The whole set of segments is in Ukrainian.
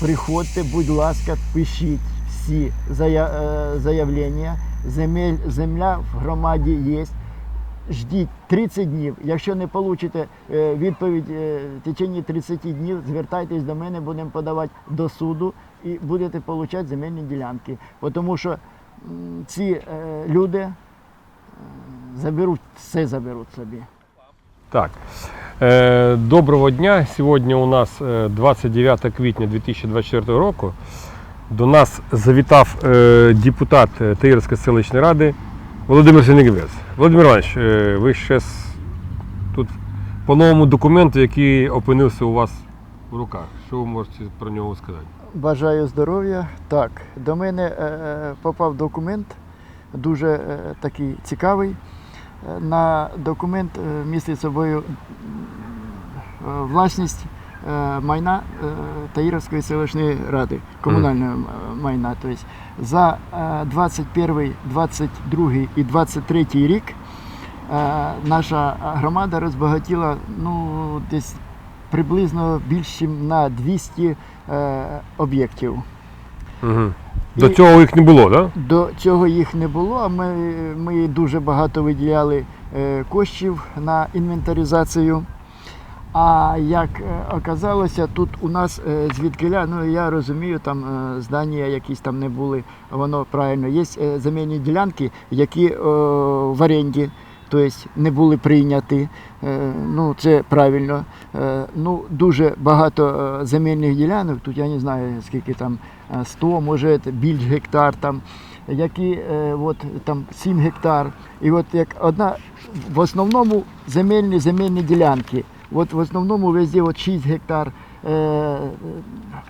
приходьте, будь ласка, пишіть всі е, заявлення. Земель, земля в громаді є. Ждіть 30 днів. Якщо не получите е, відповідь е, в течение 30 днів, звертайтесь до мене, будемо подавати до суду і будете отримати земельні ділянки. Тому що ці люди заберуть, все заберуть собі. Так. Е, Доброго дня. Сьогодні у нас е, 29 квітня 2024 року. До нас завітав е, депутат е, Таїрської селищної ради Володимир Сенегівець. Володимир Іванович, е, ви ще тут по новому документу, який опинився у вас в руках. Що ви можете про нього сказати? Бажаю здоров'я. Так, до мене е, е, попав документ, дуже е, такий цікавий. Е, На документ е, містить собою е, власність е, майна е, Таїровської селищної ради, комунального майна. Тобто за е, 21, 22 і 23 рік е, наша громада розбагатіла ну, десь приблизно більше на 200 е, об'єктів. Угу. До І- цього їх не було, так? Да? До цього їх не було, а ми, ми дуже багато виділяли е, коштів на інвентаризацію. А як е, оказалося, тут у нас е, звідкиля, ну я розумію, там е, здання якісь там не були, воно правильно. Є земельні ділянки, які е, в оренді, тобто не були прийняті. Ну це правильно. Ну дуже багато земельних ділянок. Тут я не знаю скільки там е, 100, може більш гектар там. Які от, там 7 гектар, і от як одна в основному земельні земельні ділянки. От в основному везде от 6 гектар, е,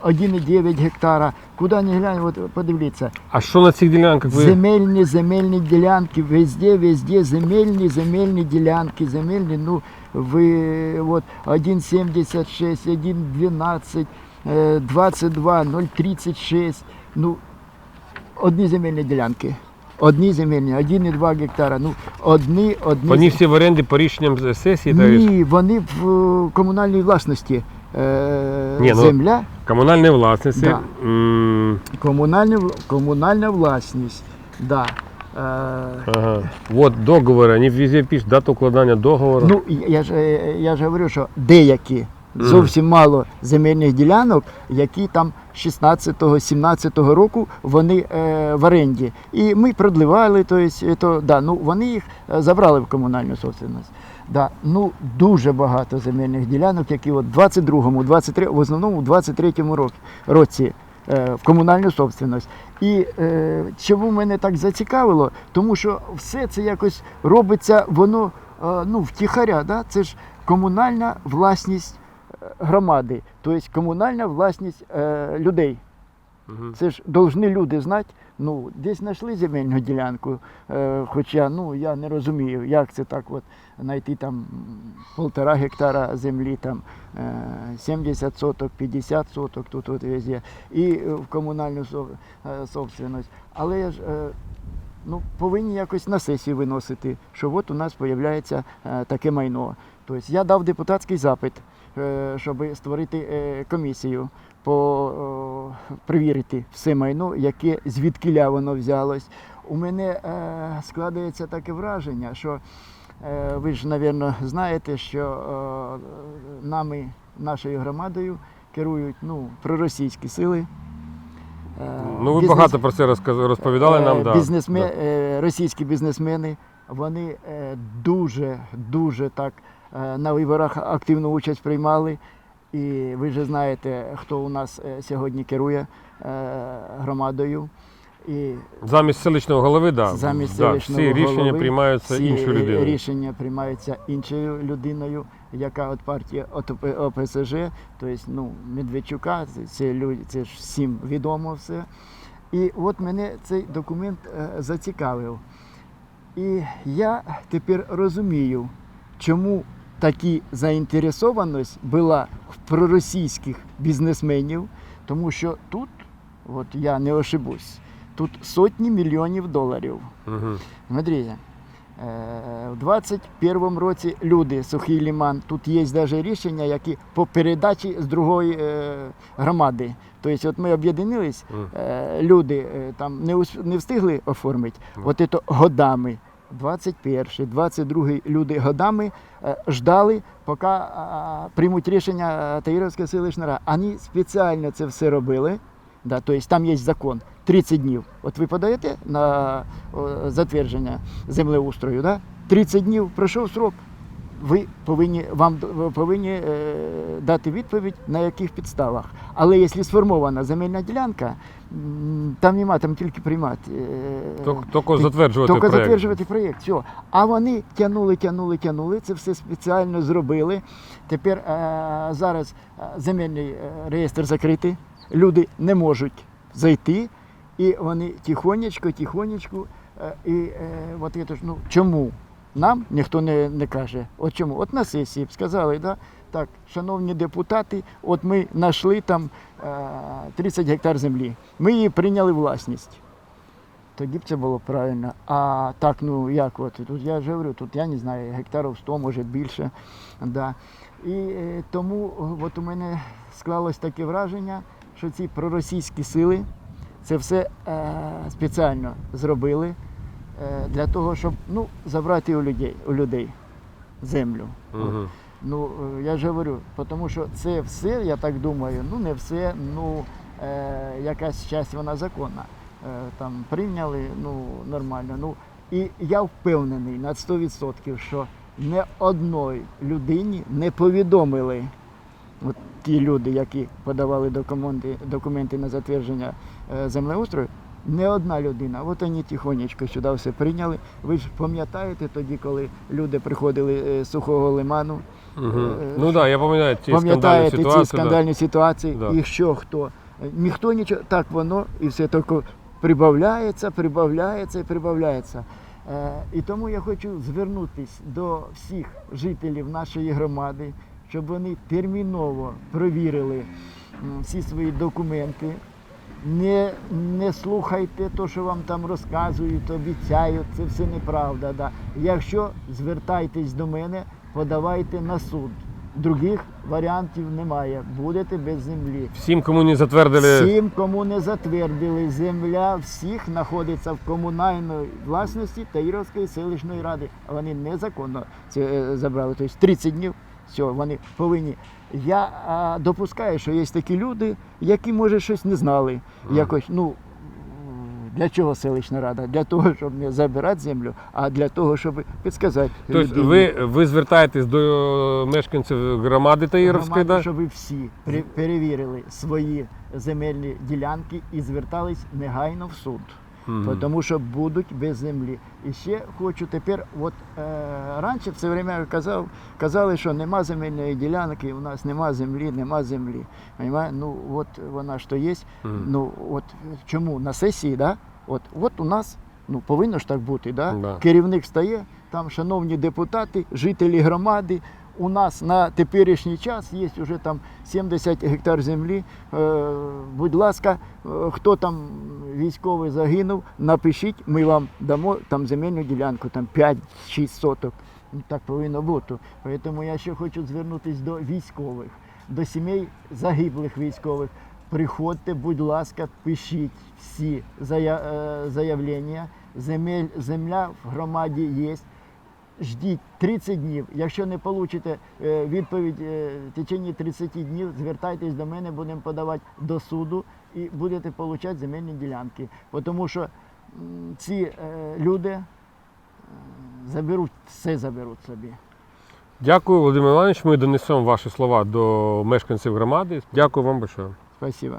1,9 гектара. Куди не глянь, от подивіться. А що на цих ділянках ви? Земельні, земельні ділянки, везде, везде земельні, земельні ділянки, земельні, ну, ви, от 1,76, 1,12, е, 22, 0,36, ну, одні земельні ділянки. Одні земельні, 1,2 гектара, ну, одні, одні. Вони всі в оренді по рішенням сесії та Ні, вони в е, комунальній власності. Е, Ні, ну- земля, комунальної власності. Да. М, в- комунальна власність. Да. Е, Ага. Вот договори, вони везде пишуть дату укладання договору. Ну, я ж, е, я ж говорю, що деякі зовсім мало земельних ділянок, які там 16-17 року вони е, в оренді. І ми продливали, то е, то, да, ну, вони їх е, забрали в комунальну собственність. Да, ну, дуже багато земельних ділянок, які от в 22-му, 23, в основному в 23-му році, році е, в комунальну собственність. І е, чому мене так зацікавило? Тому що все це якось робиться, воно е, ну, втіхаря, да? це ж комунальна власність громади, тобто комунальна власність е, людей. Мгм. Це ж повинні люди знати. Ну, десь знайшли земельну ділянку, е, хоча ну, я не розумію, як це так от знайти там полтора гектара землі, там е, 70 соток, 50 соток тут от везде, і е, в комунальну со- е, собственність. Але ж е, ну, повинні якось на сесію виносити, що от у нас з'являється е, таке майно. Тобто я дав депутатський запит, щоб створити е, комісію по перевірити все майно, яке звідкиля воно взялось. У мене е, складається таке враження, що е, ви ж, мабуть, знаєте, що е, нами, нашою громадою керують ну, проросійські сили. Е, Ну, ви бізнес- багато про це розповідали Е, нам. Да. бізнесме, Да. е, російські бізнесмени, вони е, дуже, дуже так е, на виборах активну участь приймали. І ви вже знаєте, хто у нас е, сьогодні керує е, громадою. І Замість селищного голови, да. замість да, селищного всі рішення приймаються всі іншою людиною. рішення приймаються іншою людиною, яка від партії от ОП- ОПСЖ, тобто ну, Медведчука, це, люди, це ж всім відомо все. І от мене цей документ е, зацікавив. І я тепер розумію, чому такі заінтересованість була в проросійських бізнесменів, тому що тут, от я не ошибусь, тут сотні мільйонів доларів. Мгм. Смотрите, Е, В 21 році люди, сухий ліман, тут є навіть рішення, які по передачі з другої е, громади. Тобто, от ми об'єднились, е, люди там не встигли оформити, от це годами. 21, 22 люди годами е, ждали, поки приймуть рішення Таїровської Таїровська селищна рада. Вони спеціально це все робили. Да, тобто там є закон 30 днів. От ви подаєте на затвердження землеустрою, да? 30 днів пройшов срок. Ви повинні вам повинні е, дати відповідь на яких підставах. Але якщо сформована земельна ділянка, там нема, там тільки приймати. е, Тільки- затверджувати тільки затверджувати проєкт. Все. А вони тягнули, тягнули, тягнули. Це все спеціально зробили. Тепер е, зараз е, земельний е, реєстр закритий. Люди не можуть зайти, і вони тихонечко, тихонечко. е, і е, от ж, ну, чому? Нам ніхто не, не каже. От чому? От на сесії б сказали, да? так, шановні депутати, от ми знайшли там е, 30 гектар землі. Ми її прийняли власність. Тоді б це було правильно. А так, ну як от тут я ж говорю, тут я не знаю, гектарів 100, може більше. Да. І е, тому от у мене склалось таке враження, що ці проросійські сили це все е, спеціально зробили е, для того, щоб ну, забрати у людей, у людей землю. Мгм. Ну, е, я ж говорю, тому що це все, я так думаю, ну не все, ну е, якась часть вона законна. Е, там прийняли, ну нормально. Ну і я впевнений на 100%, що не одної людині не повідомили. От ті люди, які подавали документи, документи на затвердження е, землеустрою, не одна людина. От вони тихонечко сюди все прийняли. Ви ж пам'ятаєте тоді, коли люди приходили е, з сухого лиману. Е, Ну так, да, я пам'ятаю ці скандальні Пам'ятаєте ці скандальні ситуації, Да. і що хто? Ніхто нічого, так воно і все тільки прибавляється, прибавляється і прибавляється. Е, і тому я хочу звернутися до всіх жителів нашої громади, щоб вони терміново провірили всі свої документи. Не, не слухайте те, що вам там розказують, обіцяють, це все неправда. Да. Якщо звертайтесь до мене, подавайте на суд. Других варіантів немає. Будете без землі. Всім, кому не затвердили. Всім, кому не затвердили, земля всіх знаходиться в комунальній власності Таїровської селищної ради. А Вони незаконно це е, забрали. Тобто 30 днів. Все, вони повинні. Я а, допускаю, що є такі люди, які, може, щось не знали. Якось, ну, для чого селищна рада? Для того, щоб не забирати землю, а для того, щоб підсказати. Тобто людині. ви, ви звертаєтесь до мешканців громади Таїровської, Громаду, да? щоб всі пре- перевірили свої земельні ділянки і звертались негайно в суд. Мгм. Тому що будуть без землі. І ще хочу тепер, от е, раніше все время казав, казали, що нема земельної ділянки, у нас нема землі, нема землі. Понимає? Ну от вона ж то є. Мгм. Ну от чому на сесії, да? От, от у нас ну, повинно ж так бути. Да? Да. Керівник стає, там, шановні депутати, жителі громади. У нас на теперішній час є вже там 70 гектар землі. Е, будь ласка, е, хто там військовий загинув, напишіть, ми вам дамо там земельну ділянку, там 5-6 соток. Ну, Так повинно бути. Тому я ще хочу звернутися до військових, до сімей загиблих військових. Приходьте, будь ласка, пишіть всі е, заявлення. Земель, земля в громаді є. Ждіть 30 днів. Якщо не получите е, відповідь е, в течение 30 днів, звертайтесь до мене, будемо подавати до суду і будете отримати земельні ділянки. Тому що ці е, люди заберуть, все заберуть собі. Дякую, Володимир Іванович. Ми донесемо ваші слова до мешканців громади. Дякую вам большое. Спасибо.